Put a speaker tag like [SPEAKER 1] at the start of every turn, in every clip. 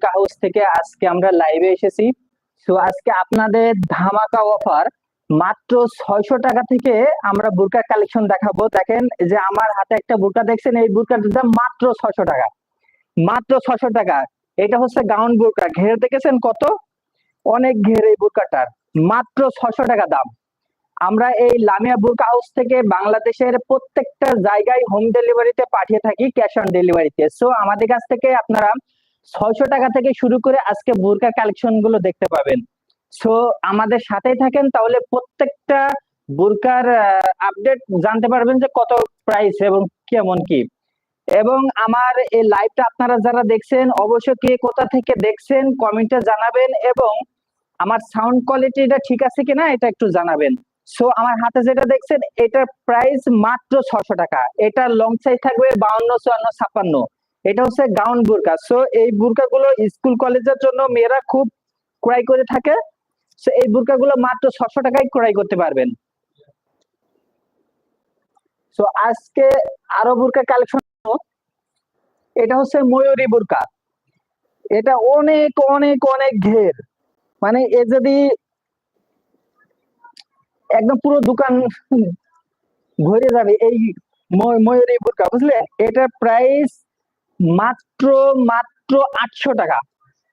[SPEAKER 1] Burqa house থেকে আজকে আমরা লাইভে এসেছি। তো আজকে আপনাদের ধামাকা অফার মাত্র ছয়শো টাকা থেকে আমরা বুরকা কালেকশন দেখাবো। দেখেন যে আমার হাতে একটা বুরকা দেখছেন, এই বুরকাটার দাম মাত্র ছয়শো টাকা। মাত্র ছয়শো টাকা। এটা হচ্ছে গাউন বুরকা ঘের দেখেছেন কত? অনেক ঘের এই বুরকাটার মাত্র ছয়শো টাকা দাম। আমরা এই লামিয়া বুরকা হাউস থেকে বাংলাদেশের প্রত্যেকটা জায়গায় হোম ডেলিভারিতে পাঠিয়ে থাকি ক্যাশ অন ডেলিভারিতে সো আমাদের কাছ থেকে আপনারা ছয়শো টাকা থেকে শুরু করে আজকে বুরকা কালেকশনগুলো দেখতে পাবেন। সো আমাদের সাথেই থাকেন, তাহলে প্রত্যেকটা বুরকার আপডেট জানতে পারবেন যে কত প্রাইস এবং কেমন কি। এবং আমার এই লাইভটা আপনারা যারা দেখছেন, অবশ্যই কে কোথা থেকে দেখছেন কমেন্টে জানাবেন এবং আমার সাউন্ড কোয়ালিটিটা ঠিক আছে কিনা, এটা একটু জানাবেন। সো আমার হাতে যেটা দেখছেন, এটার প্রাইস মাত্র ছশো টাকা। এটা লং সাইজ থাকবে বাউন্ন, চুয়ান্ন, ছাপ্পান্ন। এটা হচ্ছে গাউন বুরকা। সো এই বুরকাগুলো স্কুল কলেজের জন্য মেয়েরা খুব ক্রয় করে থাকে। সো এই বুরকাগুলো মাত্র ছশো টাকায় ক্রয় করতে পারবেন। সো আজকে আরও বুরকা কালেকশন এটা হচ্ছে ময়ূরী বুরকা। এটা অনেক অনেক অনেক ঘের মানে এ যদি একদম পুরো দোকান ঘুরে যাবে এই ময়ূরী বুরকা, বুঝলে? এটা প্রাইস মাত্র মাত্র আটশো টাকা।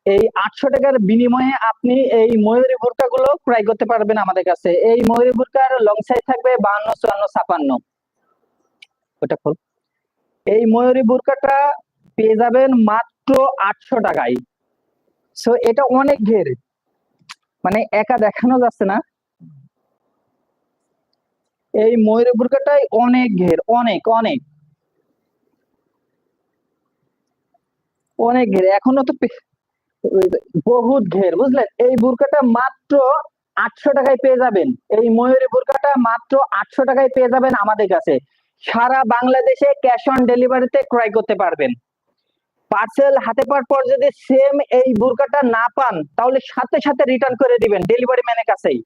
[SPEAKER 1] এই আটশো টাকার বিনিময়ে আপনি এই ময়ূরী বুরকা গুলো ক্রয় করতে পারবেন আমাদের কাছে। এই ময়ূরী বুরকার লং সাইজ থাকবে বাহান্ন, চুয়ান্ন, ছাপান্ন। ওটা খোল। এই ময়ূরী বুরকাটা পেয়ে যাবেন মাত্র আটশো টাকায়। সো এটা অনেক ঘের মানে একা দেখানো যাচ্ছে না। এই ময়ূর বুরকাটাই অনেক ঘের অনেক অনেক। অনেক ঘের, এখনও তো বহুত ঘের, বুঝলেন? এই বুরকাটা মাত্র আটশো টাকায় পেয়ে যাবেন। এই ময়ূরী বুরকাটা মাত্র আটশো টাকায় পেয়ে যাবেন আমাদের কাছে। সারা বাংলাদেশে ক্যাশ অন ডেলিভারিতে ক্রয় করতে পারবেন। পার্সেল হাতে পাওয়ার পর যদি সেম এই বুরকাটা না পান, তাহলে সাথে সাথে রিটার্ন করে দিবেন ডেলিভারি ম্যানের কাছেই।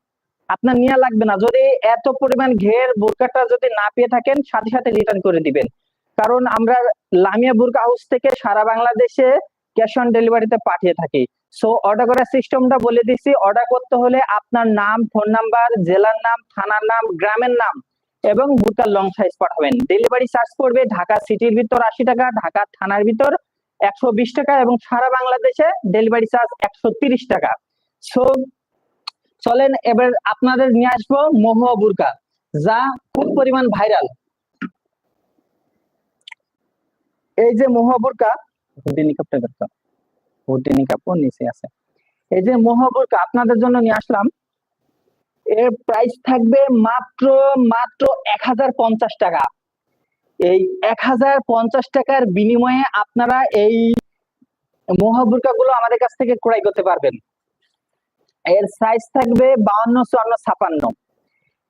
[SPEAKER 1] আপনার নেওয়া লাগবে না। যদি এত পরিমাণ ঘের বোরকাটা যদি না পেয়ে থাকেন, সাথে সাথে রিটার্ন করে দিবেন। কারণ আমরা লামিয়া বুরকা হাউস থেকে সারা বাংলাদেশে ক্যাশ অন ডেলিভারিতে পাঠিয়ে থাকি। সো অর্ডার করার সিস্টেমটা বলে দিচ্ছি অর্ডার করতে হলে আপনার নাম ফোন নাম্বার জেলার নাম, থানার নাম, গ্রামের নাম এবং বুরকার লং সাইজ পাঠাবেন। ডেলিভারি চার্জ পড়বে ঢাকা সিটির ভিতর আশি টাকা, ঢাকা থানার ভিতর একশো বিশ টাকা এবং সারা বাংলাদেশে ডেলিভারি চার্জ একশো তিরিশ টাকা। সো চলেন এবার আপনাদের নিয়ে আসব মহুয়া বুরকা, যা খুব পরিমাণ ভাইরাল এই যে মহুয়া বুরকা হুডি নিকাপটা দেখো হুডি নিকাপও নিচে আছে। এই যে মহুয়া বুরকা আপনাদের জন্য নিয়ে আসলাম। এর প্রাইস থাকবে মাত্র মাত্র এক হাজার পঞ্চাশ টাকা। এই এক হাজার পঞ্চাশ টাকার বিনিময়ে আপনারা এই মহাবুরকা গুলো আমাদের কাছ থেকে ক্রয় করতে পারবেন। এর সাইজ থাকবে বাউন্ন চুয়ান্ন ছাপান্ন।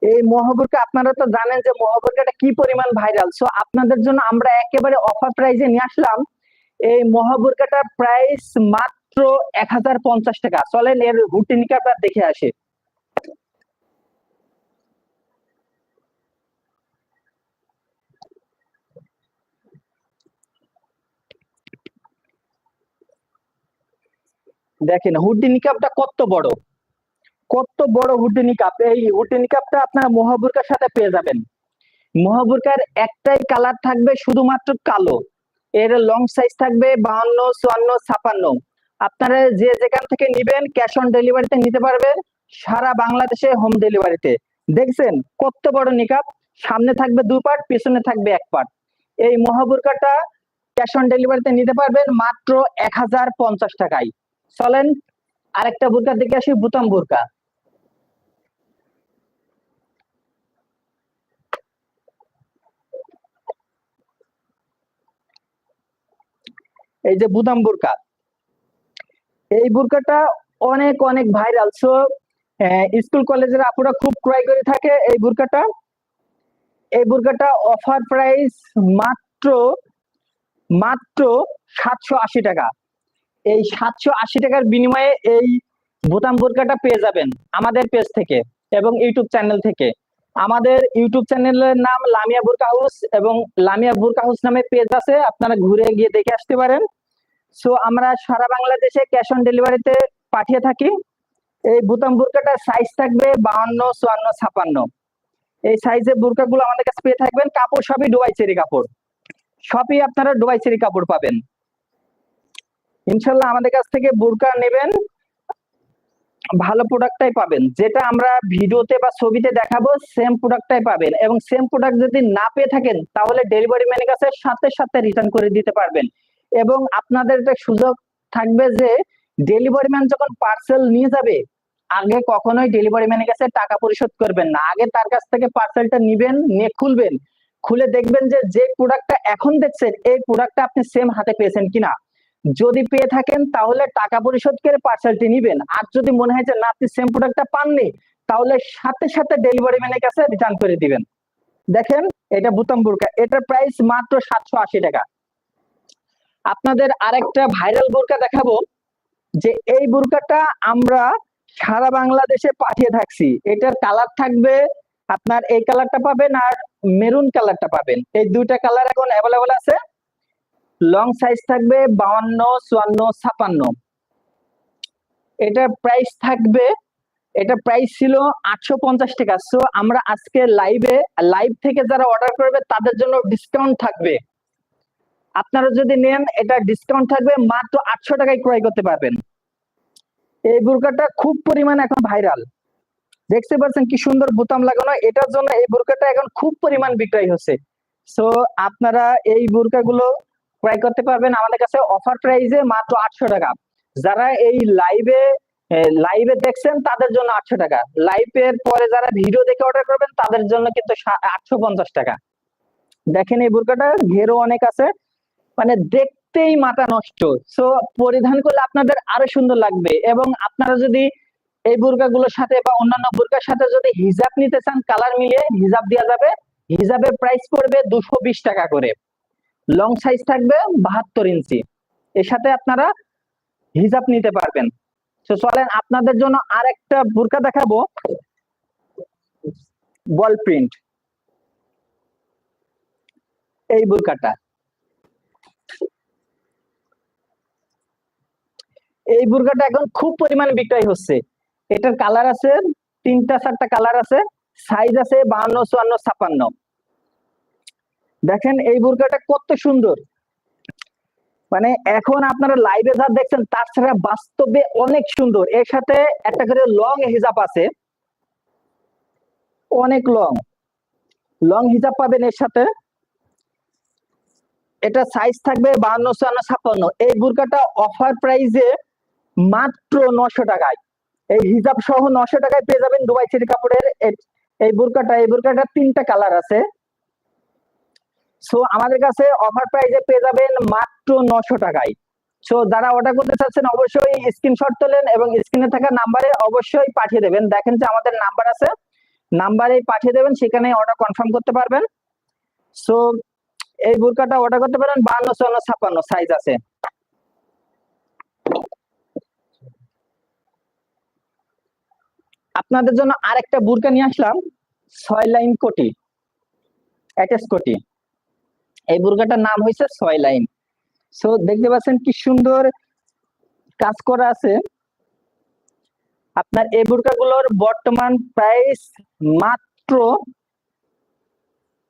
[SPEAKER 1] এই মহাবুরকা আপনারা তো জানেন যে মহাবুরকাটা কি পরিমাণ ভাইরাল সো আপনাদের জন্য আমরা একেবারে অফার প্রাইজে নিয়ে আসলাম। এই মহাবুরকাটার প্রাইস মাত্র এক হাজার পঞ্চাশ টাকা। চলেন এর হুটিনিকাটা দেখে আসে। দেখেন হুডি নিকাপটা কত বড়? কত বড় হুডি নিকাপ এই হুডি নিকাপটা আপনার মহাবুরকার সাথে পেয়ে যাবেন। মহাবুরকার একটাই কালার থাকবে শুধুমাত্র কালো। এর লং সাইজ থাকবে বাহান্ন, চুয়ান্ন, ছাপান্ন। আপনারা যে যেখান থেকে নিবেন ক্যাশ অন ডেলিভারিতে নিতে পারবেন। সারা বাংলাদেশে হোম ডেলিভারিতে দেখছেন? কত বড় নিকাপ সামনে থাকবে দুই পার্ট পিছনে থাকবে এক পার্ট এই মহাবুরকাটা ক্যাশ অন ডেলিভারিতে নিতে পারবেন মাত্র এক হাজার পঞ্চাশ টাকায়। চলেন, আরেকটা বোরকার দিকে আসি, বুতাম বোরকা। এই যে বুদাম বোরকা এই বোরকাটা অনেক অনেক ভাইরাল সো স্কুল কলেজের আপুরা খুব ক্রয় করে থাকে এই বোরকাটা এই বোরকাটা অফার প্রাইস মাত্র মাত্র সাতশো আশি টাকা। এই সাতশো আশি টাকার বিনিময়ে এই বোতাম বোরকাটা পেয়ে যাবেন আমাদের পেজ থেকে এবং ইউটিউব চ্যানেল থেকে। আমাদের ইউটিউব চ্যানেলের নাম লামিয়া বুরকা হাউস এবং লামিয়া বুরকা হাউস নামে পেজ আছে, আপনারা ঘুরে গিয়ে দেখে আসতে পারেন। সো আমরা সারা বাংলাদেশে ক্যাশ অন ডেলিভারিতে পাঠিয়ে থাকি। এই বুতাম বুরকাটার সাইজ থাকবে বাহান্ন, চুয়ান্ন, ছাপান্ন। এই সাইজের বুরকাগুলো আমাদের কাছে পেয়ে থাকবেন। কাপড় সবই ডুবাই চেরি কাপড়। সবই আপনারা ডুবাই চেরি কাপড় পাবেন। ইনশাল্লাহ আমাদের কাছ থেকে বুরকা নেবেন। ভালো প্রোডাক্টটাই পাবেন। যেটা আমরা ভিডিওতে বা ছবিতে দেখাবো সেম প্রোডাক্টটাই পাবেন। এবং সেম প্রোডাক্ট যদি না পেয়ে থাকেন, তাহলে ডেলিভারি ম্যানের কাছে সাথে সাথে রিটার্ন করে দিতে পারবেন। এবং আপনাদের একটা সুযোগ থাকবে যে ডেলিভারি ম্যান যখন পার্সেল নিয়ে যাবে, আগে কখনোই ডেলিভারি ম্যানের কাছে টাকা পরিশোধ করবেন না। আগে তার কাছ থেকে পার্সেলটা নিবেন, নিয়ে খুলবেন। খুলে দেখবেন যে যে প্রোডাক্টটা এখন দেখছেন, এই প্রোডাক্টটা আপনি সেম হাতে পেয়েছেন কিনা। যদি পেয়ে থাকেন, তাহলে টাকা পরিশোধ করে পার্সেলটি নিবেন। আর যদি মনে হয় যে, না, আপনি সেম প্রোডাক্টটা পাননি, তাহলে সাথে সাথে ডেলিভারি ম্যানের কাছে রিটার্ন করে দিবেন। দেখেন, এটা বুতাম বুরকা। এটার প্রাইস মাত্র সাতশো আশি টাকা। আপনাদের আরেকটা ভাইরাল বোরকা দেখাবো, যে এই বোরকাটা আমরা সারা বাংলাদেশে পাঠিয়ে থাকছি। এটার কালার থাকবে, আপনার এই কালারটা পাবেন আর মেরুন কালারটা পাবেন। এই দুইটা কালার এখন অ্যাভেলেবল আছে। লং সাইজ থাকবে বাউন্ন, চুয়ান্ন, ছাপান্ন। এটার প্রাইস থাকবে এটা প্রাইস ছিল আটশো পঞ্চাশ টাকা। সো আমরা আজকে লাইভে লাইভ থেকে যারা অর্ডার করবে, তাদের জন্য ডিসকাউন্ট থাকবে। আপনারা যদি নেন, এটা ডিসকাউন্ট থাকবে মাত্র আটশো টাকায় ক্রয় করতে পারবেন। এই বোরকাটা খুব পরিমাণ এখন ভাইরাল দেখতে পাচ্ছেন কি সুন্দর বোতাম লাগানো। এটার জন্য এই বোরকাটা এখন খুব পরিমাণ বিক্রয় হচ্ছে। সো আপনারা এই বোরকাগুলো ক্রয় করতে পারবেন। আমাদের কাছে অফার প্রাইসে মাত্র আটশো টাকা। যারা এই লাইভে লাইভে দেখছেন, তাদের জন্য আটশো টাকা। লাইভের পরে যারা ভিডিও দেখে অর্ডার করবেন, তাদের জন্য কিন্তু আটশো পঞ্চাশ টাকা। দেখেন এই বোরকাটা ঘেরও অনেক আছে। মানে দেখতেই মাথা নষ্ট। সো পরিধান করলে আপনাদের আরও সুন্দর লাগবে। এবং আপনারা যদি এই বোরকাগুলোর সাথে বা অন্যান্য বোরকার সাথে যদি হিজাব নিতে চান কালার মিলিয়ে হিজাব দেওয়া যাবে। হিজাবের প্রাইস পড়বে দুশো বিশ টাকা করে। লং সাইজ থাকবে বাহাত্তর ইঞ্চি। এর সাথে আপনারা হিজাব নিতে পারবেন। তো চলেন আপনাদের জন্য আর একটা বোরকা দেখাবো। বল প্রিন্ট এই বোরকাটা। এই বোরকাটা এখন খুব পরিমাণে বিক্রয় হচ্ছে। এটার কালার আছে, তিনটা চারটা কালার আছে সাইজ আছে বাহান্ন, চুয়ান্ন, ছাপান্ন। দেখেন এই বোরকাটা কত সুন্দর। মানে এখন আপনারা লাইভে যা দেখছেন, তার ছাড়া বাস্তবে অনেক সুন্দর। এর সাথে একটা করে লং হিজাব আছে। অনেক লং লং হিজাব পাবেন এর সাথে। এটা সাইজ থাকবে বাহান্ন চুয়ান্ন ছাপ্পান্ন। এই বুরকাটা অফার প্রাইসে মাত্র নশো টাকায়। এই হিজাব সহ নশো টাকায় পেয়ে যাবেন দুবাই চেরি কাপড়ের। এই বুরকাটা এই বুরকাটার তিনটা কালার আছে। সো আমাদের কাছে অফার প্রাইসে পেয়ে যাবেন মাত্র নশো টাকায়। সো যারা অর্ডার করতে চাচ্ছেন অবশ্যই স্ক্রিনশট তোলেন এবং স্ক্রিনে থাকা নাম্বারে অবশ্যই পাঠিয়ে দেবেন। দেখেন যে আমাদের নাম্বার আছে। নাম্বারে পাঠিয়ে দেবেন, সেখানে অর্ডার কনফার্ম করতে পারবেন। সো এই বুরকাটা অর্ডার করতে পারেন, বান্ন, চুয়ান্ন, ছাপ্পান্ন সাইজ আছে। আপনাদের জন্য আরেকটা বুরকা নিয়ে আসলাম, ছয় লাইন কোটি। অ্যাটাচ কোটি। এই বুর্গাটার নাম হয়েছে ছয় লাইন। সো দেখতে পাচ্ছেন কি সুন্দর কাজ করা আছে। আপনার এই বুরকাগুলোর বর্তমান প্রাইস মাত্র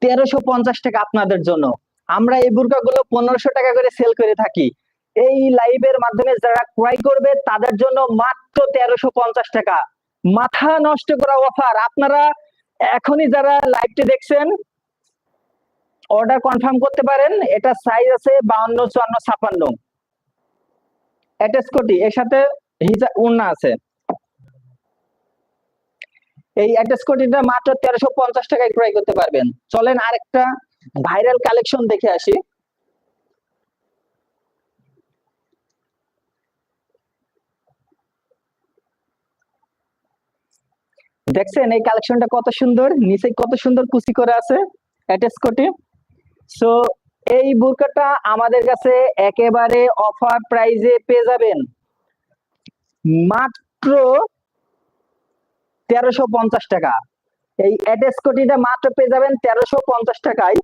[SPEAKER 1] তেরোশো পঞ্চাশ টাকা আপনাদের জন্য। আমরা এই বুরকাগুলো পনেরোশো টাকা করে সেল করে থাকি। এই লাইভের মাধ্যমে যারা ক্রয় করবে, তাদের জন্য মাত্র তেরোশো পঞ্চাশ টাকা। মাথা নষ্ট করা অফার আপনারা এখনই যারা লাইভটি দেখছেন অর্ডার কনফার্ম করতে পারেন। এটা সাইজ আছে বাউন্ন চুয়ান্ন ছাপান্ন কোটি এর সাথে হিজা উন্না আছে। এই অ্যাটাচ কোটিটা মাত্র তেরোশো পঞ্চাশ টাকায় ক্রয় করতে পারবেন। চলেন আরেকটা ভাইরাল কালেকশন দেখে আসি। দেখছেন এই কালেকশনটা কত সুন্দর? নিচে কত সুন্দর কুচি করে আছে অ্যাটাচ কোটি সো এই বুরকাটা আমাদের কাছে একেবারে অফার প্রাইজে পেয়ে যাবেন। মাত্র তেরোশো পঞ্চাশ টাকা। এই অ্যাড্রেস কোটিটা মাত্র পেয়ে যাবেন তেরোশো পঞ্চাশ টাকায়।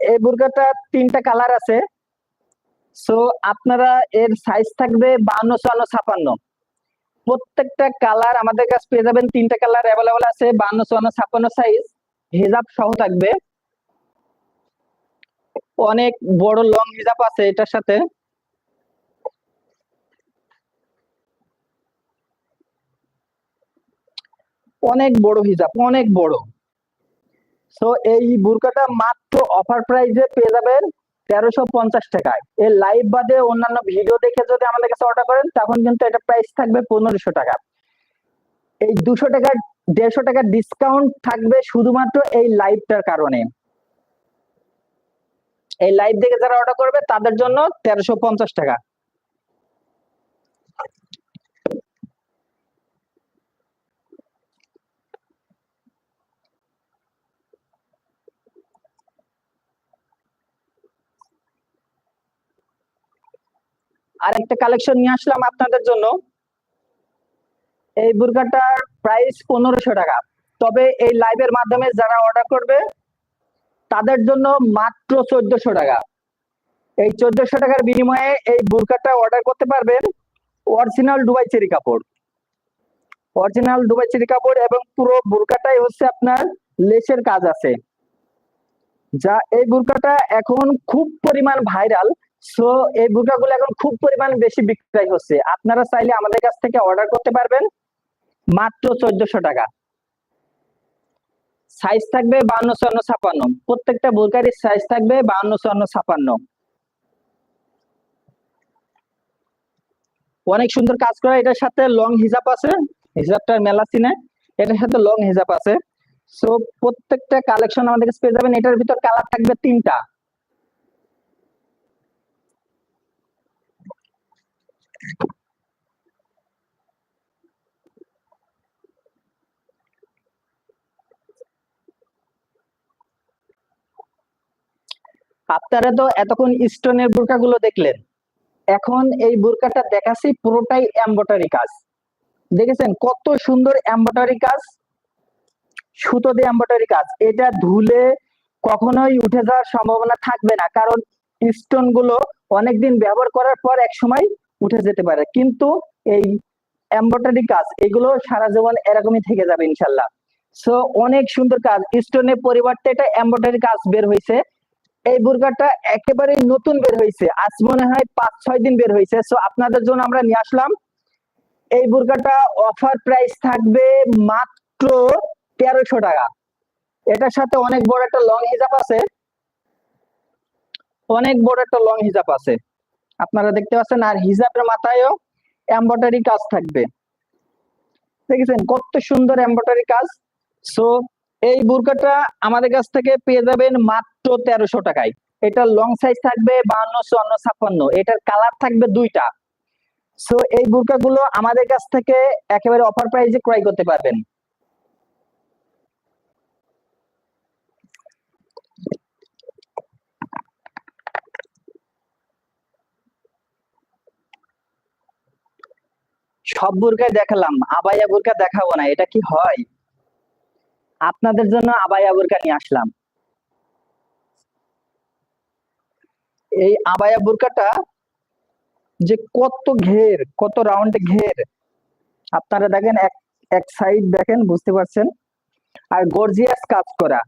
[SPEAKER 1] এই বুরকাটা তিনটা কালার আছে। সো আপনারা এর সাইজ থাকবে বান্ন চুয়ান্ন ছাপান্ন। প্রত্যেকটা কালার আমাদের কাছে পেয়ে যাবেন। তিনটা কালার অ্যাভেলেবল আছে, বান্ন চুয়ান্ন ছাপান্ন সাইজ হিজাব সহ থাকবে। অনেক বড় লং হিজাব আছে এটার সাথে। অনেক বড় হিজাব অনেক বড়। সো এই বুরকাটা মাত্র অফার প্রাইসে পেয়ে যাবেন তেরোশো পঞ্চাশ টাকায়। এই লাইভ বাদে অন্যান্য ভিডিও দেখে যদি আমাদের কাছে অর্ডার করেন, তখন কিন্তু এটা প্রাইস থাকবে পনেরোশো টাকা। এই দুশো টাকার, দেড়শো টাকার ডিসকাউন্ট থাকবে শুধুমাত্র এই লাইভটার কারণে। এই লাইভ দেখে যারা অর্ডার করবে, তাদের জন্য তেরোশো পঞ্চাশ টাকা। আর একটা কালেকশন নিয়ে আসলাম আপনাদের জন্য। এই বুরকাটার প্রাইস পনেরোশো টাকা। তবে এই লাইভের মাধ্যমে যারা অর্ডার করবে তাদের জন্য মাত্র চোদ্দশো টাকা। এই চোদ্দশো টাকার বিনিময়ে এই বুরকাটা অর্ডার করতে পারবেন অরিজিনাল দুবাই চেরি কাপড়। অরিজিনাল দুবাই চেরি কাপড় এবং পুরো বুরকাটাই হচ্ছে আপনার লেসের কাজ আছে। যা এই বুরকাটা এখন খুব পরিমাণ ভাইরাল সো এই বুরকাগুলো এখন খুব পরিমাণ বেশি বিক্রয় হচ্ছে। আপনারা চাইলে আমাদের কাছ থেকে অর্ডার করতে পারবেন মাত্র চোদ্দশো টাকা। সাইজ থাকবে বাউন্ন চুয়ান্ন, ছাপান্ন। প্রত্যেকটা বোরকারির সাইজ থাকবে বাউন্ন চুয়ান্ন, ছাপান্ন। অনেক সুন্দর কাজ করা। এটার সাথে লং হিজাব আছে। হিজাবটার মেলা সিনে এটার সাথে লং হিজাব আছে। সো প্রত্যেকটা কালেকশন আমাদের কাছে পেয়ে যাবেন। এটার ভিতর কালার থাকবে তিনটা। আপনারা তো এতক্ষণ স্টোনের বোরকাগুলো দেখলেন। এখন এই বোরকাটা দেখাচ্ছি পুরোটাই এম্বটারি কাজ। দেখেছেন কত সুন্দর এম্বটারি কাজ? সুতো দিয়ে এম্বটারি কাজ। এটা ধুলে কখনোই উঠে যাওয়ার সম্ভাবনা থাকবে না, কারণ স্টোনগুলো অনেকদিন ব্যবহার করার পর এক সময় উঠে যেতে পারে। কিন্তু এই এম্বটারি কাজ, এগুলো সারা জীবন এরকমই থেকে যাবে ইনশাল্লাহ। সো অনেক সুন্দর কাজ। স্টোনের পরিবর্তে এটা এম্বটারি কাজ বের হয়েছে এই বুর্গাটা একেবারে নতুন বের হয়েছে আজ মনে হয় পাঁচ, ছয় দিন বের হয়েছে সো আপনাদের জন্য আমরা নিয়ে আসলাম। এই বুর্গাটা অফার প্রাইস থাকবে মাত্র তেরোশো টাকা। এটার সাথে অনেক বড় একটা লং হিজাব আছে। অনেক বড় একটা লং হিজাব আছে। আপনারা দেখতে পাচ্ছেন, আর হিজাবের মাথায়ও এম্বটারি কাজ থাকবে। দেখেছেন কত সুন্দর এম্বটারি কাজ। সো এই বুরকাটা আমাদের কাছ থেকে পেয়ে যাবেন মাত্র তেরোশো টাকায়। এটা লং সাইজ থাকবে বান্ন চুয়ান্ন, ছাপ্পান্ন। এটার কালার থাকবে দুইটা। সো এই বুরকাগুলো আমাদের কাছ থেকে একেবারে অফার প্রাইসে ক্রয় করতে পারবেন। সব বুরকায় দেখালাম। আবাইয়া বুরকা দেখাবো না, এটা কি হয়? আপনাদের জন্য আবাইয়া বুরকা নিয়ে আসলাম। এই আবায়া বুরকাটা যে কত ঘের, কত রাউন্ড ঘের। আপনারা দেখেন, এক এক সাইড দেখেন, বুঝতে পারছেন? আর গর্জিয়াস কাজ করা।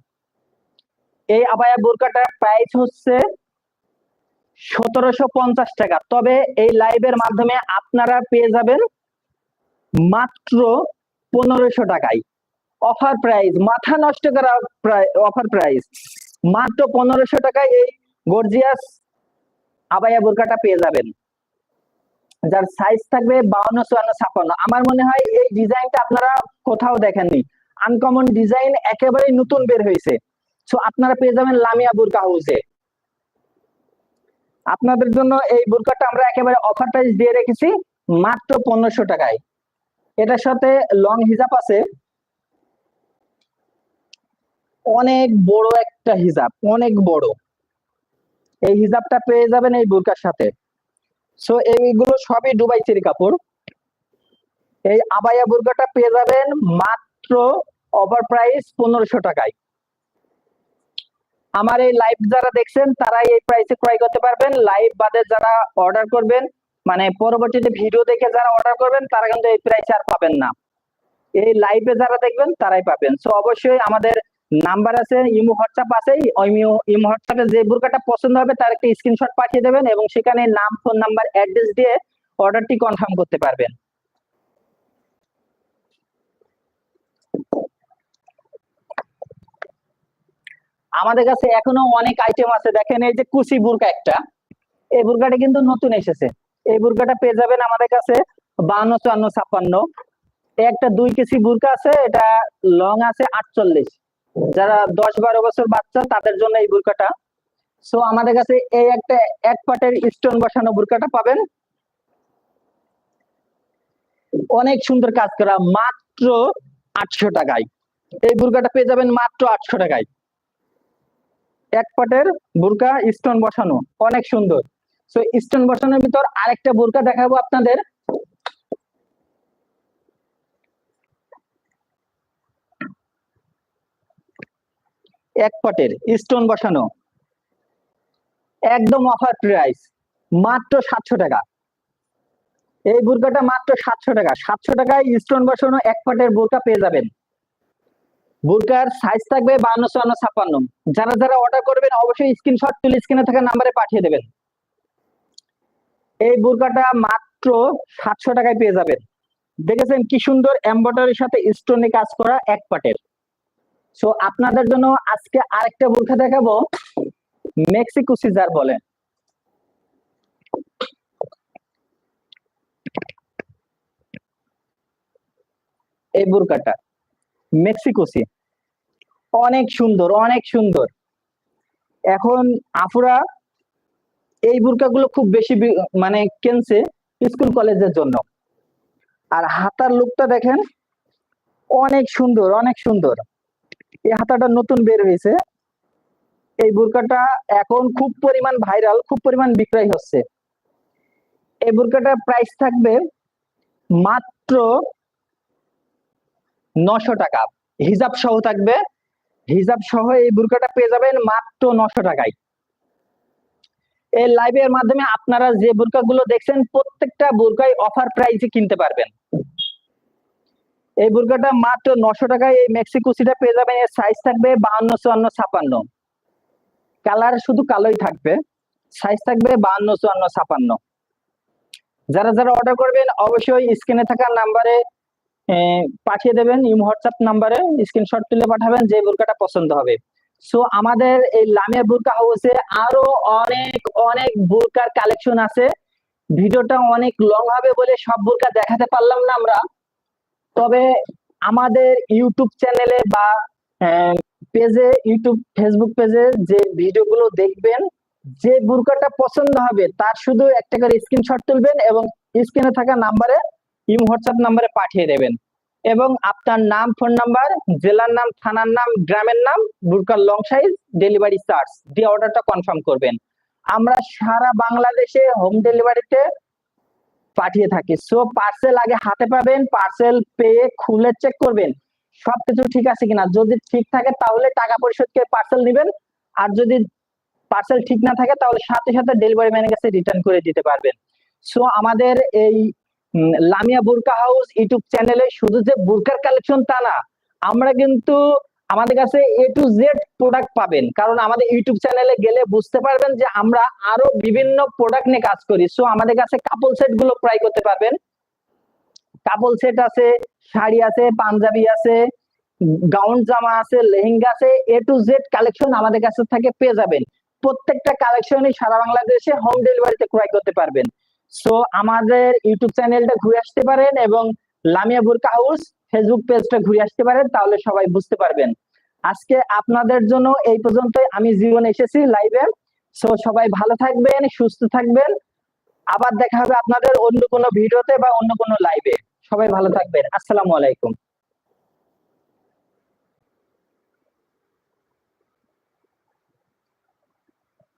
[SPEAKER 1] এই আবায়া বুরকাটার প্রাইস হচ্ছে সতেরোশো পঞ্চাশ টাকা। তবে এই লাইভের মাধ্যমে আপনারা পেয়ে যাবেন মাত্র পনেরোশো টাকায়। অফার প্রাইস মাথা নষ্ট করা অফার প্রাইস মাত্র পনেরোশো টাকায় এই গর্জিয়াস আবায়া বোরকাটা পেয়ে যাবেন। যার সাইজ থাকবে বাউন্ন, চুয়ান্ন, ছাপ্পান্ন। আমার মনে হয় এই ডিজাইনটা আপনারা কোথাও দেখেননি। আনকমন ডিজাইন একেবারে নতুন বের হয়েছে। সো আপনারা পেয়ে যাবেন লামিয়া বুরকা হাউসে আপনাদের জন্য এই বুরকাটা আমরা একেবারে অফার প্রাইস দিয়ে রেখেছি, মাত্র পনেরোশো টাকায়। এটার সাথে লং হিজাব আছে। অনেক বড় একটা হিজাব, অনেক বড়। এই হিজাবটা পেয়ে যাবেন এই বুরকার সাথে। সো এইগুলো সবই দুবাই চেরি কাপড়। এই আবায়া বুরকাটা পেয়ে যাবেন মাত্র ওভার প্রাইস পনেরোশো টাকায়। আমার এই লাইভ যারা দেখছেন, তারাই এই প্রাইসে ক্রয় করতে পারবেন। লাইভ বাদে যারা অর্ডার করবেন মানে পরবর্তীতে ভিডিও দেখে যারা অর্ডার করবেন, তারা কিন্তু এই প্রাইসে আর পাবেন না। এই লাইভে যারা দেখবেন, তারাই পাবেন। সো অবশ্যই আমাদের নাম্বার আছে, ইমো, হোয়াটসঅ্যাপ আছে ইমো হোয়াটসঅ্যাপে যে বুরকাটা পছন্দ হবে তার একটা স্ক্রিনশট পাঠিয়ে দেবেন এবং সেখানে নাম ফোন নাম্বার অ্যাড্রেস দিয়ে অর্ডারটি কনফার্ম করতে পারবেন। আমাদের কাছে এখনও অনেক আইটেম আছে। দেখেন এই যে কুচি বুরকা একটা, এই বুরকাটা কিন্তু নতুন এসেছে। এই বুরকাটা পেয়ে যাবেন আমাদের কাছে বান্ন চুয়ান্ন, ছাপ্পান্ন। একটা দুই কেজি বুরকা আছে, এটা লং আছে আটচল্লিশ। যারা দশ বারো বছর বাচ্চা, তাদের জন্য এই বুরকাটা। সো আমাদের কাছে এই একটা এক পাটের স্টোন বসানো বুরকাটা পাবেন। অনেক সুন্দর কাজ করা, মাত্র আটশো টাকায়। এই বুরকাটা পেয়ে যাবেন মাত্র আটশো টাকায়। এক পাটের বুরকা স্টোন বসানো, অনেক সুন্দর। সো স্টোন বসানোর ভিতর আরেকটা বুরকা দেখাবো আপনাদের। এক পটের স্টোন বসানো। একদম অফার প্রাইস মাত্র সাতশো টাকা। এই বুরকাটা মাত্র সাতশো টাকা। সাতশো টাকায় স্টোন বসানো এক পাটের বুরকা পেয়ে যাবেন। বুরকার সাইজ থাকবে বান্ন চুয়ান্ন ছাপ্পান্ন। যারা যারা অর্ডার করবেন, অবশ্যই স্ক্রিনশট তুলে স্ক্রিনে থাকা নাম্বারে পাঠিয়ে দেবেন। এই বুরকাটা মাত্র সাতশো টাকায় পেয়ে যাবেন। দেখেছেন কি সুন্দর এম্বয়ডারির সাথে স্টোনে কাজ করা এক পাটের। সো আপনাদের জন্য আজকে আরেকটা বুরকা দেখাবো। মেক্সিকো সিজার বলে এই বুরকাটা। মেক্সিকোসি অনেক সুন্দর অনেক সুন্দর। এখন আফুরা এই বুরকাগুলো খুব বেশি মানে কিনছে স্কুল কলেজের জন্য। আর হাতার লুকটা দেখেন, অনেক সুন্দর অনেক সুন্দর। এই হাতাটা নতুন বের হয়েছে। এই বুরকাটা এখন খুব পরিমাণ ভাইরাল খুব পরিমাণ বিক্রয় হচ্ছে। এই বুরকাটার প্রাইস থাকবে মাত্র নশো টাকা। হিজাব সহ থাকবে। হিজাব সহ এই বুরকাটা পেয়ে যাবেন মাত্র নশো টাকায়। এই লাইভের মাধ্যমে আপনারা যে বুরকাগুলো দেখছেন, প্রত্যেকটা বুরকাই অফার প্রাইসে কিনতে পারবেন। এই বুরকাটা মাত্র নশো টাকায় এই মেক্সিকোসিটা পেয়ে যাবেন। এর সাইজ থাকবে বাহান্ন চুয়ান্ন ছাপান্ন। কালার শুধু কালোই থাকবে। সাইজ থাকবে বাহান্ন চুয়ান্ন ছাপান্ন। যারা যারা অর্ডার করবেন, অবশ্যই স্ক্রিনে থাকা নাম্বারে পাঠিয়ে দেবেন ইমো হোয়াটসঅ্যাপ নাম্বারে স্ক্রিনশট তুলে পাঠাবেন যে বুরকাটা পছন্দ হবে। সো আমাদের এই লামিয়া বুরকা হাউসে আরও অনেক অনেক বুরকার কালেকশন আছে। ভিডিওটা অনেক লং হবে বলে সব বুরকা দেখাতে পারলাম না আমরা। তবে আমাদের ইউটিউব চ্যানেলে বা পেজে ইউটিউব ফেসবুক পেজে যে ভিডিওগুলো দেখবেন, যে বুরকাটা পছন্দ হবে, তার শুধু একটা করে স্ক্রিনশট তুলবেন এবং স্ক্রিনে থাকা নাম্বারে ইম হোয়াটসঅ্যাপ নাম্বারে পাঠিয়ে দেবেন। এবং আপনার নাম ফোন নাম্বার জেলার নাম, থানার নাম, গ্রামের নাম বুরকার লং সাইজ ডেলিভারি চার্জ দিয়ে অর্ডারটা কনফার্ম করবেন। আমরা সারা বাংলাদেশে হোম ডেলিভারিতে পাঠিয়ে থাকি। সো পার্সেল আগে হাতে পাবেন পার্সেল পেয়ে খুলে চেক করবেন। সবকিছু ঠিক আছে কিনা? যদি ঠিক থাকে, তাহলে টাকা পরিশোধ করে পার্সেল নেবেন। আর যদি পার্সেল ঠিক না থাকে, তাহলে সাথে সাথে ডেলিভারি ম্যানের কাছে রিটার্ন করে দিতে পারবেন। সো আমাদের এই লামিয়া বুরকা হাউস ইউটিউব চ্যানেলে শুধু যে বুরকার কালেকশন তা না, আমরা কিন্তু আমাদের কাছে এ টু জেড প্রোডাক্ট পাবেন। কারণ আমাদের ইউটিউব চ্যানেলে গেলে বুঝতে পারবেন যে আমরা আরও বিভিন্ন প্রোডাক্ট নিয়ে কাজ করি। সো আমাদের কাছে কাপল সেটগুলো ক্রয় করতে পারবেন। কাপল সেট আছে, শাড়ি আছে, পাঞ্জাবি আছে গাউন জামা আছে, লেহেঙ্গা আছে এ টু জেড কালেকশন আমাদের কাছে থেকে পেয়ে যাবেন। প্রত্যেকটা কালেকশনই সারা বাংলাদেশে হোম ডেলিভারিতে ক্রয় করতে পারবেন। সো আমাদের ইউটিউব চ্যানেলটা ঘুরে আসতে পারেন এবং লামিয়া বুরকা হাউস ফেসবুক পেজটা ঘুরে আসতে পারেন, তাহলে সবাই বুঝতে পারবেন। আজকে আপনাদের জন্য এই পর্যন্ত আমি জীবন এসেছি লাইভে সো সবাই ভালো থাকবেন, সুস্থ থাকবেন। আবার দেখা হবে আপনাদের অন্য কোনো ভিডিওতে বা অন্য কোনো লাইভে সবাই ভালো থাকবেন। আসসালামু আলাইকুম।